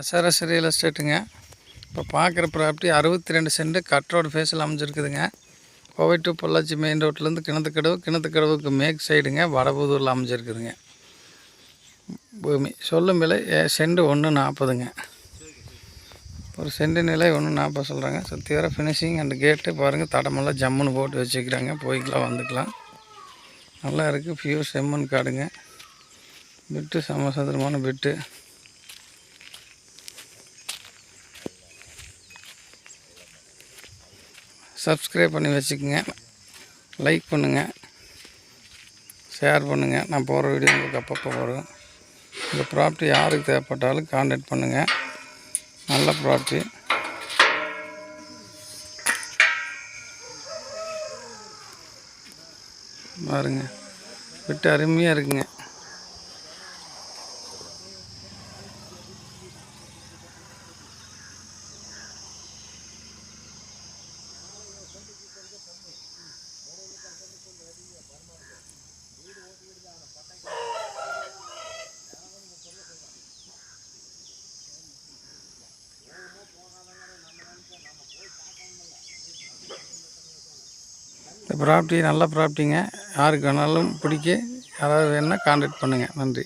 SRS real எஸ்டேட்டுங்க இப்போ பார்க்குற property அறுபத்தி ரெண்டு சென்ட் கட் ரோடு ஃபேஸில் அமைஞ்சிருக்குதுங்க. கோவை டு பொள்ளாச்சி மெயின் ரோட்லேருந்து கிணத்துக்கடவு கிணத்துக்கடவுக்கு மேக் சைடுங்க வடபுதூரில் அமைஞ்சிருக்குதுங்க. பூமி சொல்லும் விலை ஏ- ஒன்று நாற்பதுங்க ஒரு சென்ட் நிலை ஒன்று நாற்பது சொல்கிறாங்க சுற்றி வர ஃபினிஷிங் அண்ட் கேட்டு பாருங்கள் தடமெல்லாம் ஜம்முன்னு போட்டு வச்சுக்கிறாங்க. போய்க்கலாம் வந்துக்கலாம். நல்லா இருக்குது ஃபியூர் செம்மன் காடுங்க. பிட்டு சமசதுரமான பிட்டு சப்ஸ்கிரைப் பண்ணி வச்சுக்கோங்க. லைக் பண்ணுங்கள் ஷேர் பண்ணுங்கள் நான் போகிற வீடியோ உங்களுக்கு அப்பப்போ வரும். இந்த ப்ராப்பர்ட்டி யாருக்கு தேவைப்பட்டாலும் காண்டாக்ட் பண்ணுங்கள் நல்ல ப்ராப்பர்ட்டி பாருங்க. விட்டு அருமையாக இருக்குங்க. ப்ராப்பர்ட்டி நல்ல ப்ராப்பர்ட்டிங்க யாருக்கு வேணாலும் பிடிக்க யாராவது வேணுன்னா காண்டக்ட் பண்ணுங்கள் நன்றி.